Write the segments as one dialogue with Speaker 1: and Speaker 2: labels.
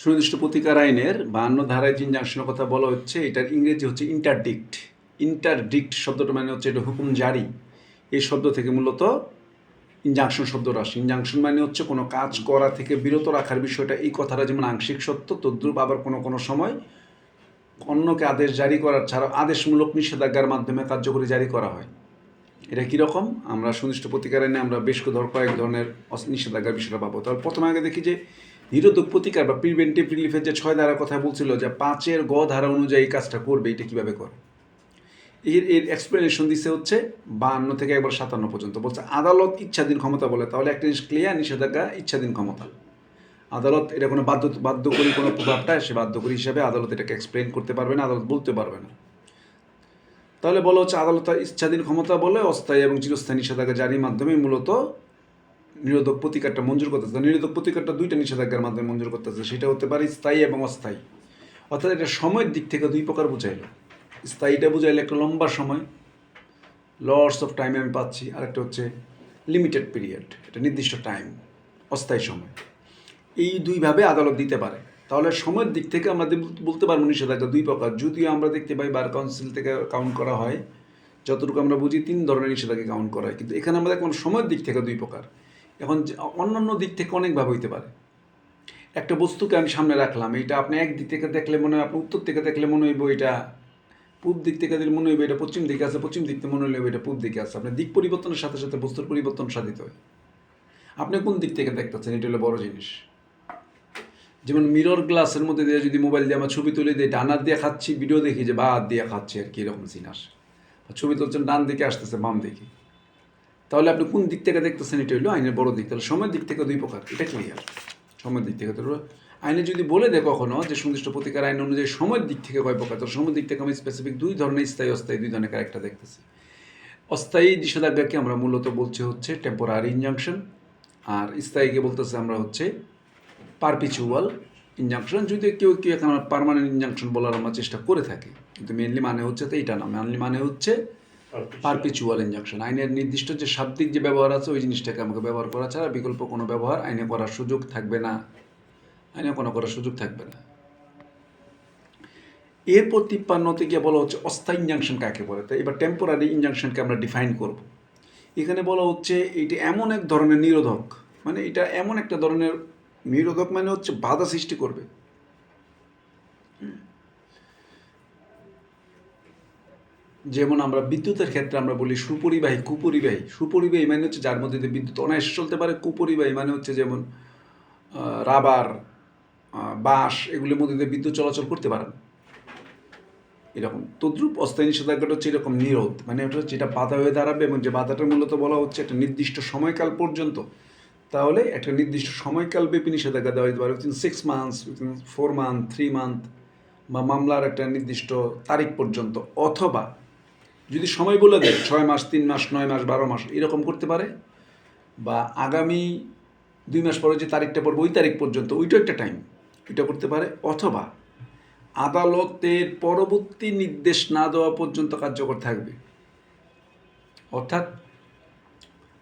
Speaker 1: সুনির্দিষ্ট প্রতিকার আইনের বাহান্ন ধারায় যে ইনজাংশনের কথা বলা হচ্ছে, এটার ইংরেজি হচ্ছে ইন্টারডিক্ট ইন্টারডিক্ট শব্দটা মানে হচ্ছে এটা হুকুম জারি। এই শব্দ থেকে মূলত ইনজাংশন শব্দটা আসে। ইনজাংশন মানে হচ্ছে কোনো কাজ করা থেকে বিরত রাখার বিষয়টা। এই কথাটা যেমন আংশিক সত্য, তদ্রুপ আবার কোনো কোনো সময় অন্যকে আদেশ জারি করার ছাড়াও আদেশমূলক নিষেধাজ্ঞার মাধ্যমে কার্যকরী জারি করা হয়। এটা কীরকম আমরা সুনির্দিষ্ট প্রতিকার আইনে আমরা বেশ কয়েক ধরনের নিষেধাজ্ঞার বিষয়টা পাবো তাহলে প্রথমে আগে দেখি যে নিরোধক প্রতিকার বা প্রিভেন্টিভ রিলিফের যে ছয় ধারার কথা বলছিল যে পাঁচের গ ধারা অনুযায়ী কাজটা করবে, এটা কীভাবে করে? এর এর এক্সপ্লেনেশন দিচ্ছে হচ্ছে বাহান্ন থেকে একবার সাতান্ন পর্যন্ত। বলছে আদালত ইচ্ছাধীন ক্ষমতা বলে, তাহলে একটা জিনিস ক্লিয়ার নিষেধাজ্ঞা, ইচ্ছাধীন ক্ষমতা। আদালত এটা কোনো বাধ্য, বাধ্যকরী কোনো প্রভাবটা সে বাধ্যকরী হিসাবে আদালত এটাকে এক্সপ্লেন করতে পারবে না, আদালত বলতে পারবে না। তাহলে বলা হচ্ছে আদালত ইচ্ছাধীন ক্ষমতা বলে অস্থায়ী এবং চিরস্থায়ী নিষেধাজ্ঞা জারির মাধ্যমে মূলত নিরোধক প্রতিকারটা মঞ্জুর করতেছে। নিরোধক প্রতিকারটা দুইটা নিষেধাজ্ঞার মাধ্যমে মঞ্জুর করতেছে। সেটা হতে পারে স্থায়ী এবং অস্থায়ী। অর্থাৎ এটা সময়ের দিক থেকে দুই প্রকার বুঝাইলো। স্থায়ীটা বুঝাইলে একটা লম্বা সময় লর্ডস অফ টাইমে আমি পাচ্ছি। আরেকটা হচ্ছে লিমিটেড পিরিয়ড এটা নির্দিষ্ট টাইম অস্থায়ী সময়। এই দুইভাবে আদালত দিতে পারে। তাহলে সময়ের দিক থেকে আমরা বলতে পারব নিষেধাজ্ঞা দুই প্রকার। যদিও আমরা দেখতে পাই বার কাউন্সিল থেকে কাউন্ট করা হয়, যতটুকু আমরা বুঝি তিন ধরনের নিষেধাজ্ঞা কাউন্ট করা হয়। কিন্তু এখানে আমরা দেখলাম সময়ের দিক থেকে দুই প্রকার। এখন অন্যান্য দিক থেকে অনেকভাবে হইতে পারে। একটা বস্তুকে আমি সামনে রাখলাম, এটা আপনি এক দিক থেকে দেখলে মনে হয়, আপনি উত্তর থেকে দেখলে মনে হইব এটা পূব দিক থেকে দিলে মনে হইবে এটা পশ্চিম দিকে আছে, পশ্চিম দিক থেকে মনে হইবে এটা পূব দিকে আছে। আপনার দিক পরিবর্তনের সাথে সাথে বস্তুর পরিবর্তন সাধিত হয় আপনি কোন দিক থেকে দেখতেছেন? এটা হলো বড় জিনিস। যেমন মিরর গ্লাসের মধ্যে দিয়ে যদি মোবাইল দিয়ে আমার ছবি তুলে দিই ডানার দিয়ে খাচ্ছি ভিডিও দেখি যে বা দিয়ে খাচ্ছি আর কি এরকম সিন আসে। ছবি তুলছেন, ডান দিকে আসতেছে, বাম দিকে। তাহলে আপনি কোন দিক থেকে দেখতেছেন এটা হলো আইনের বড় দিক, তাহলে সময়ের দিক থেকে দুই প্রকার, এটা ক্লিয়ার সময়ের দিক থেকে তো আইনে যদি বলে দেয় কখনো যে সুনির্দিষ্ট প্রতিকার আইন অনুযায়ী সময়ের দিক থেকে কয় প্রকার, তাহলে সময়ের দিক থেকে আমি স্পেসিফিক দুই ধরনের স্থায়ী, অস্থায়ী, দুই ধরনের ক্যারেক্টার দেখতেছি। অস্থায়ী নিষেধাজ্ঞাকে আমরা মূলত বলছি হচ্ছে টেম্পোরারি ইনজাংশন আর স্থায়ীকে বলতেছে আমরা হচ্ছে পারপিচুয়াল ইনজাংশন যদি কেউ কেউ এখন পারমানেন্ট ইনজাংশন বলার আমরা চেষ্টা করে থাকি, কিন্তু মেনলি মানে হচ্ছে তো এইটা না মেনলি মানে হচ্ছে পারপিচুয়াল ইনজাংশন আইনের নির্দিষ্ট যে শাব্দিক যে ব্যবহার আছে, ওই জিনিসটাকে আমাকে ব্যবহার করা ছাড়া বিকল্প কোনো ব্যবহার আইনে করার সুযোগ থাকবে না। আইনে কোনো করার সুযোগ থাকবে না। এরপর তিপ্পান্নতে গিয়ে বলা হচ্ছে অস্থায়ী ইনজাংশন কাকে বলে? তো এবার টেম্পোরারি ইনজাংশনকে আমরা ডিফাইন করব। এখানে বলা হচ্ছে এটি এমন এক ধরনের নিরোধক। মানে এটা এমন একটা ধরনের নিরোধক মানে হচ্ছে বাধা সৃষ্টি করবে। যেমন আমরা বিদ্যুতের ক্ষেত্রে আমরা বলি সুপরিবাহী, কুপরিবাহী। সুপরিবাহী মানে হচ্ছে যার মধ্যে দিয়ে বিদ্যুৎ অনায়াসে চলতে পারে। কুপরিবাহী মানে হচ্ছে যেমন রাবার বাঁশ, এগুলির মধ্যে দিয়ে বিদ্যুৎ চলাচল করতে পারে। না এরকম। তদ্রুপ অস্থায়ী নিষেধাজ্ঞাটা হচ্ছে এরকম নিরোধ। মানে ওটা হচ্ছে যেটা বাধা হয়ে দাঁড়াবে এবং যে বাধাটা মূলত বলা হচ্ছে একটা নির্দিষ্ট সময়কাল পর্যন্ত, তাহলে একটা নির্দিষ্ট সময়কাল ব্যাপী নিষেধাজ্ঞা দেওয়া যেতে পারে। Within six months within four month three month বা মামলার একটা নির্দিষ্ট তারিখ পর্যন্ত। অথবা যদি সময় বলে দেয় ছয় মাস, তিন মাস, নয় মাস, বারো মাস, এরকম করতে পারে? বা আগামী দুই মাস পরে যে তারিখটা পড়বে, ওই তারিখ পর্যন্ত ওইটা একটা টাইম এটা করতে পারে? অথবা আদালতের পরবর্তী নির্দেশ না দেওয়া পর্যন্ত কার্যকর থাকবে। অর্থাৎ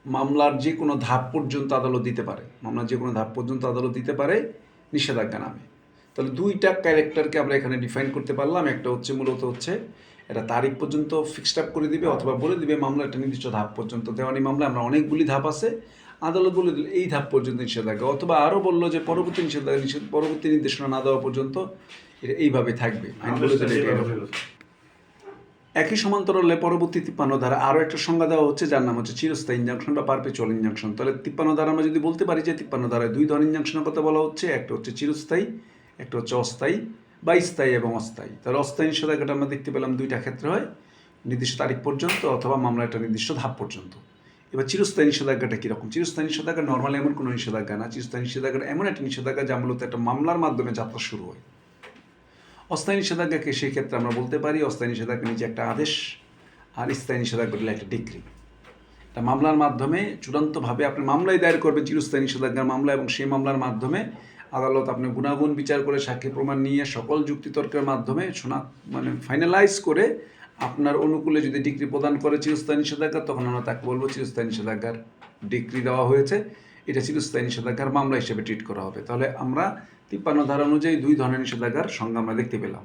Speaker 1: মামলার যে কোনো ধাপ পর্যন্ত আদালত দিতে পারে। মামলার যে কোনো ধাপ পর্যন্ত আদালত দিতে পারে, নিষেধাজ্ঞা নামে। তাহলে দুইটা ক্যারেক্টারকে আমরা এখানে ডিফাইন করতে পারলাম। একটা হচ্ছে মূলত হচ্ছে এটা তারিখ পর্যন্ত ফিক্সড আপ করে দিবে অথবা বলে দিবে মামলা, একটা নির্দিষ্ট ধাপ পর্যন্ত দেওয়ানি মামলা। আমরা অনেকগুলি ধাপ আছে, আদালত বলে দিল এই ধাপ পর্যন্ত নিষেধাজ্ঞা। অথবা আরও বলল যে পরবর্তী নিষেধাজ্ঞা, নিষেধ, পরবর্তী নির্দেশনা না দেওয়া পর্যন্ত এটা এইভাবে থাকবে। আইন বলে একই সমান্তরালে পরবর্তী তিপ্পান্ন ধারা আরও একটা সংজ্ঞা দেওয়া হচ্ছে, যার নাম হচ্ছে চিরস্থায়ী ইনজাংশন বা পারপেচুয়াল ইনজাংশন তাহলে তিপ্পান্ন ধারা আমরা যদি বলতে পারি যে তিপ্পান্ন ধারায় দুই ধরনের ইনজাংশনের কথা বলা হচ্ছে, একটা হচ্ছে চিরস্থায়ী একটা হচ্ছে অস্থায়ী বা স্থায়ী এবং অস্থায়ী। তাহলে অস্থায়ী নিষেধাজ্ঞাটা আমরা দেখতে পেলাম দুইটা ক্ষেত্রে হয়, নির্দিষ্ট তারিখ পর্যন্ত অথবা মামলা একটা নির্দিষ্ট ধাপ পর্যন্ত। এবার চিরস্থায়ী নিষেধাজ্ঞাটা কীরকম? চিরস্থায়ী নিষেধাজ্ঞা নর্মালি এমন কোনো নিষেধাজ্ঞা না, চিরস্থায়ী নিষেধাজ্ঞাটা এমন একটা নিষেধাজ্ঞা যা মূলত একটা মামলার মাধ্যমে যাত্রা শুরু হয়। অস্থায়ী নিষেধাজ্ঞাকে সেই ক্ষেত্রে আমরা বলতে পারি, অস্থায়ী নিষেধাজ্ঞা নিচে একটা আদেশ আর স্থায়ী নিষেধাজ্ঞা হলো একটা ডিগ্রি। তা মামলার মাধ্যমে চূড়ান্তভাবে আপনি মামলায় দায়ের করবেন চিরস্থায়ী নিষেধাজ্ঞার মামলা এবং সেই মামলার মাধ্যমে আদালত আপনার গুণাগুণ বিচার করে সাক্ষী প্রমাণ নিয়ে সকল যুক্তিতর্কের মাধ্যমে শোনা মানে ফাইনালাইজ করে আপনার অনুকূলে যদি ডিগ্রি প্রদান করে চিরস্থায়ী নিষেধাজ্ঞা, তখন আমরা তাকে বলব চিরস্থায়ী নিষেধাজ্ঞার ডিগ্রি দেওয়া হয়েছে। এটা চিরস্থায়ী নিষেধাজ্ঞার মামলা হিসেবে ট্রিট করা হবে। তাহলে আমরা তিপ্পান্ন ধারা অনুযায়ী দুই ধরনের নিষেধাজ্ঞার সংজ্ঞা আমরা দেখতে পেলাম।